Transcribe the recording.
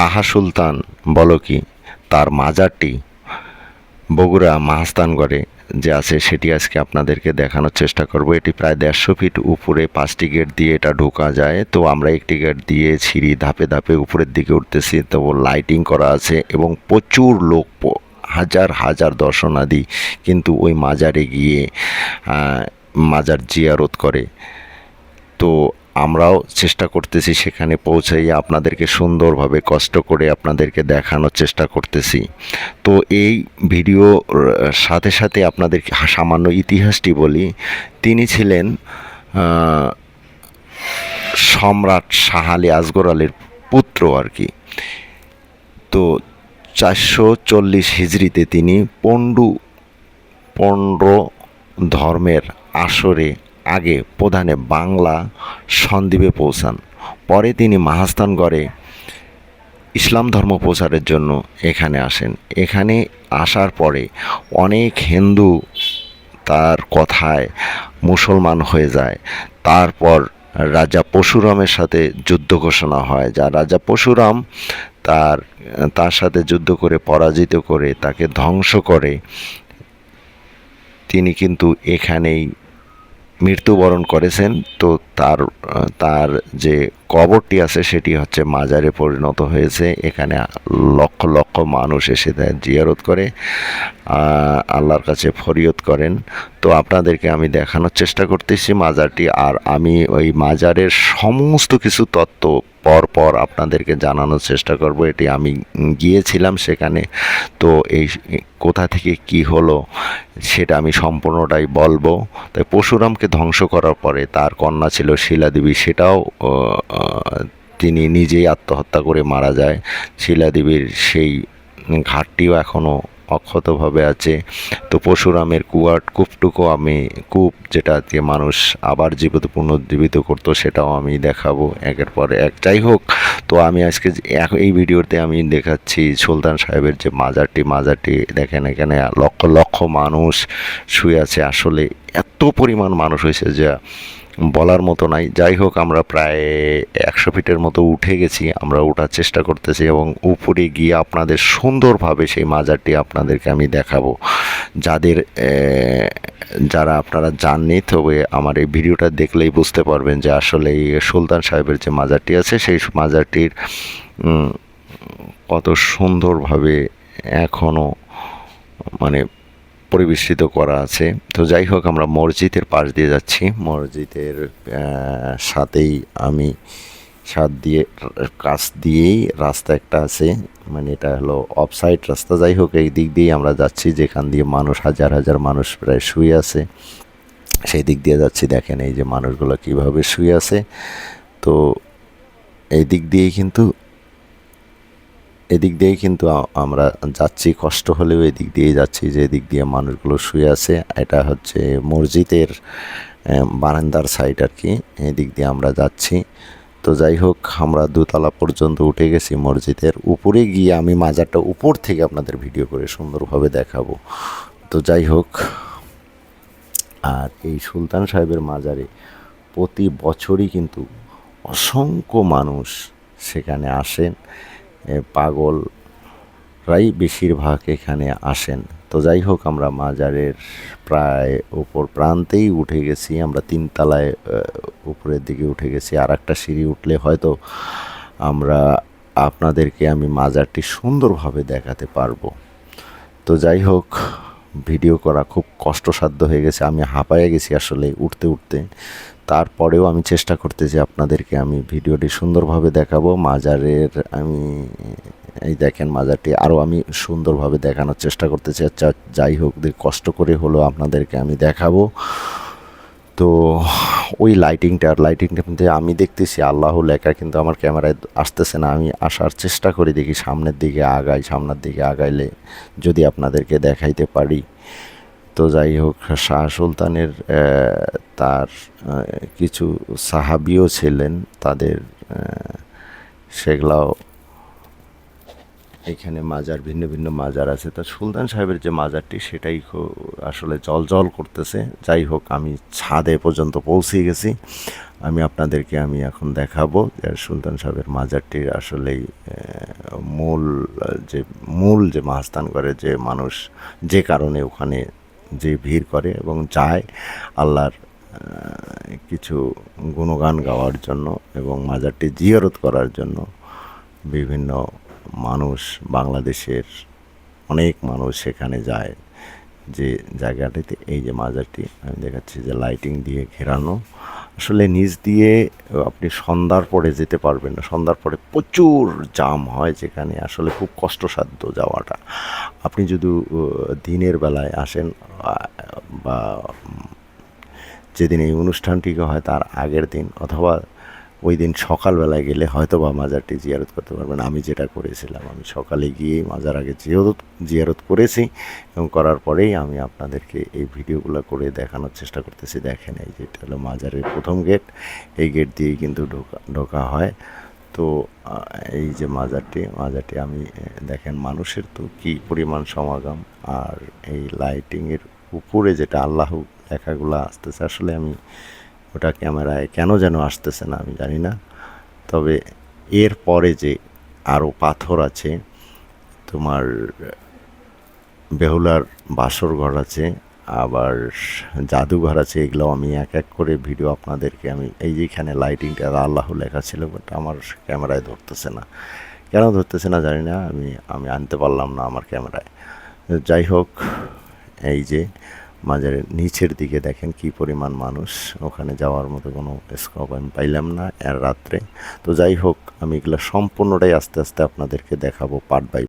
শাহা সুলতান, বলো কি, তার মাজারটি বগুড়া মাহাস্তানগড়ে যে আছে সেটি আজকে আপনাদেরকে দেখানোর চেষ্টা করব। এটি প্রায় দেড়শো ফিট উপরে, পাঁচটি গেট দিয়ে এটা ঢোকা যায়। তো আমরা একটি গেট দিয়ে সিঁড়ি ধাপে ধাপে উপরের দিকে উঠতেছি। তো লাইটিং করা আছে এবং প্রচুর লোক হাজার হাজার দর্শনাদি কিন্তু ওই মাজারে গিয়ে মাজার জিয়ারত করে। তো আমরাও চেষ্টা করতেছি সেখানে পৌঁছাই, আপনাদেরকে সুন্দরভাবে কষ্ট করে আপনাদেরকে দেখানোর চেষ্টা করতেছি। তো এই ভিডিওর সাথে সাথে আপনাদের সামান্য ইতিহাসটি বলি, তিনি ছিলেন সম্রাট শাহ আলী আসগর আলীর পুত্র আর কি। তো চারশো চল্লিশ হিজড়িতে তিনি পণ্ডু পণ্ড ধর্মের আসরে আগে প্রধানে বাংলা সন্দ্বীপে পৌঁছান। পরে তিনি মাহাস্তানগড়ে ইসলাম ধর্ম প্রচারের জন্য এখানে আসেন। এখানে আসার পরে অনেক হিন্দু তার কথায় মুসলমান হয়ে যায়। তারপর রাজা পরশুরামের সাথে যুদ্ধ ঘোষণা হয়। যা রাজা পরশুরাম তার তার সাথে যুদ্ধ করে, পরাজিত করে, তাকে ধ্বংস করে। তিনি কিন্তু এখানেই মৃত্যুবরণ করেছেন তো তার তার যে কবরটি আছে, সেটি হচ্ছে মাজারে পরিণত হয়েছে। এখানে লক্ষ লক্ষ মানুষ এসে জিয়ারত করে আল্লাহর কাছে ফরিয়ত করেন। তো আপনাদেরকে আমি দেখানোর চেষ্টা করতেছি মাজারটি, আর আমি ওই মাজারের সমস্ত কিছু তত্ত্ব পর পর আপনাদেরকে জানানোর চেষ্টা করব। এটি আমি গিয়েছিলাম সেখানে। তো এই কোথা থেকে কি হলো, সেটা আমি সম্পূর্ণটাই বলব। তাই পরশুরামকে ধ্বংস করার পরে তার কন্যা ছিল শিলাদেবী, সেটাও তিনি নিজেই আত্মহত্যা করে মারা যায়। শিলাদেবীর সেই ঘাটটিও এখনও অক্ষতভাবে আছে। তো পরশুরামের কুয়াট, কূপটুকু আমি, কূপ যেটা দিয়ে মানুষ আবার জীবিত পুনর্জীবিত করতো, সেটাও আমি দেখাবো একের পর এক। যাই হোক, তো আমি আজকে এই ভিডিওতে আমি দেখাচ্ছি সুলতান সাহেবের যে মাজারটি মাজারটি দেখেন এখানে লক্ষ লক্ষ মানুষ শুয়ে আছে। আসলে এত পরিমাণ মানুষ হয়েছে যা বলার মতো নাই। যাই হোক, আমরা প্রায় একশো ফিটের মতো উঠে গেছি। আমরা ওঠার চেষ্টা করতেছি এবং উপরে গিয়ে আপনাদের সুন্দরভাবে সেই মাজারটি আপনাদেরকে আমি দেখাবো। যাদের যারা আপনারা জাননি, তবে আমার এই ভিডিওটা দেখলেই বুঝতে পারবেন যে আসলে এই সুলতান সাহেবের যে মাজারটি আছে, সেই মাজারটির কত সুন্দরভাবে এখনও মানে পরিবেষ্টিত করা আছে। তো যাই হোক, আমরা মসজিদের পাশ দিয়ে যাচ্ছি। মসজিদের সাথেই আমি সাত দিয়ে, কাছ দিয়েই রাস্তা একটা আছে। মানে এটা হলো অফসাইড রাস্তা। যাই হোক, এই দিক দিয়েই আমরা যাচ্ছি, যেখান দিয়ে মানুষ, হাজার হাজার মানুষ প্রায় শুয়ে আছে। সেই দিক দিয়ে যাচ্ছি, দেখেন এই যে মানুষগুলো কীভাবে শুয়ে আছে। তো এই দিক দিয়েই কিন্তু এদিক দিয়েই কিন্তু আমরা যাচ্ছি। কষ্ট হলেও এদিক দিয়েই যাচ্ছি যে এদিক দিয়ে মানুষগুলো শুয়ে আছে। এটা হচ্ছে মসজিদের বারান্দার সাইড আর কি এদিক দিয়ে আমরা যাচ্ছি। তো যাই হোক, আমরা দোতলা পর্যন্ত উঠে গেছি মসজিদের। উপরে গিয়ে আমি মাজারটা উপর থেকে আপনাদের ভিডিও করে সুন্দরভাবে দেখাবো। তো যাই হোক, আর এই সুলতান সাহেবের মাজারে প্রতি বছরই কিন্তু অসংখ্য মানুষ সেখানে আসেন। পাগলরাই বেশিরভাগ এখানে আসেন। তো যাই হোক আমরা মাজারের প্রায় উপর প্রান্তেই উঠে গেছি। আমরা তিনতলায় উপরের দিকে উঠে গেছি। আর একটা সিঁড়ি উঠলে হয়তো আমরা আপনাদেরকে আমি মাজারটি সুন্দরভাবে দেখাতে পারব। তো যাই হোক ভিডিও করা খুব কষ্টসাধ্য হয়ে গেছে। আমি হাঁপায়ে গেছি আসলে উঠতে উঠতে। তারপরেও আমি চেষ্টা করতেছি আপনাদেরকে আমি ভিডিওটি সুন্দরভাবে দেখাবো। মাজারের আমি, এই দেখেন মাজারটি আরও আমি সুন্দরভাবে দেখানোর চেষ্টা করতেছি আচ্ছা যাই হোক কষ্ট করে হলো আপনাদেরকে আমি দেখাবো। তো ওই লাইটিংটা আর লাইটিংটা কিন্তু আমি দেখতেছি, আল্লাহ লেখা, কিন্তু আমার ক্যামেরায় আসতেছে না। আমি আসার চেষ্টা করি দেখি সামনের দিকে আগাই, সামনের দিকে আগাইলে যদি আপনাদেরকে দেখাইতে পারি। তো যাই হোক, শাহ সুলতানের তার কিছু সাহাবিও ছিলেন, তাদের সেগুলাও এখানে মাজার, ভিন্ন ভিন্ন মাজার আছে। তা সুলতান সাহেবের যে মাজারটি, সেটাই আসলে জল জল করতেছে। যাই হোক, আমি ছাদে পর্যন্ত পৌঁছে গেছি। আমি আপনাদেরকে আমি এখন দেখাবো যে সুলতান সাহেবের মাজারটির আসলেই মূল, যে মূল যে করে যে মানুষ যে কারণে ওখানে যে ভিড় করে এবং যায় আল্লাহর কিছু গুণগান গাওয়ার জন্য এবং মাজারটি জিয়ারত করার জন্য বিভিন্ন মানুষ, বাংলাদেশের অনেক মানুষ সেখানে যায়। যে জায়গাটিতে এই যে মাজারটি, আমি দেখাচ্ছি যে লাইটিং দিয়ে ঘেরানো। আসলে নিচ দিয়ে আপনি সন্ধ্যার পরে যেতে পারবেন না। সন্ধ্যার পরে প্রচুর জাম হয় যেখানে আসলে খুব কষ্টসাধ্য যাওয়াটা। আপনি যদি দিনের বেলায় আসেন বা যেদিন এই অনুষ্ঠানটিকে হয় তার আগের দিন অথবা ওই দিন সকালবেলায় গেলে হয়তো বা মাজারটি জিয়ারত করতে পারবেন। আমি যেটা করেছিলাম, আমি সকালে গিয়ে মাজার আগে জিয়ারত জিয়ারত করেছি এবং করার পরেই আমি আপনাদেরকে এই ভিডিওগুলো করে দেখানোর চেষ্টা করতেছি। দেখেন এই যেটা হলো মাজারের প্রথম গেট। এই গেট দিয়েই কিন্তু ঢোকা ঢোকা হয়। তো এই যে মাজারটি মাজারটি আমি দেখেন মানুষের তো কী পরিমাণ সমাগম আর এই লাইটিংয়ের উপরে যেটা আল্লাহ লেখাগুলো আসতেছে, আসলে আমি ওটা ক্যামেরায় কেন যেন আসতেছে না, আমি জানি না। তবে এর পরে যে আরও পাথর আছে, তোমার বেহুলার বাসর ঘর আছে, আবার জাদুঘর আছে, এগুলো আমি এক এক করে ভিডিও আপনাদেরকে আমি, এই যেখানে লাইটিংটা আল্লাহ লেখা ছিল বাট আমার ক্যামেরায় ধরতেছে না। কেন ধরতেছে না জানি না, আমি আমি আনতে পারলাম না আমার ক্যামেরায়। যাই হোক, এই যে মাঝের নিচের দিকে দেখেন কি পরিমাণ মানুষ। ওখানে যাওয়ার মতো কোনো স্কোপ আমি পাইলাম না এর রাত্রে। তো যাই হোক, আমি এগুলো সম্পূর্ণটাই আস্তে আস্তে আপনাদেরকে দেখাবো পার্ট বাই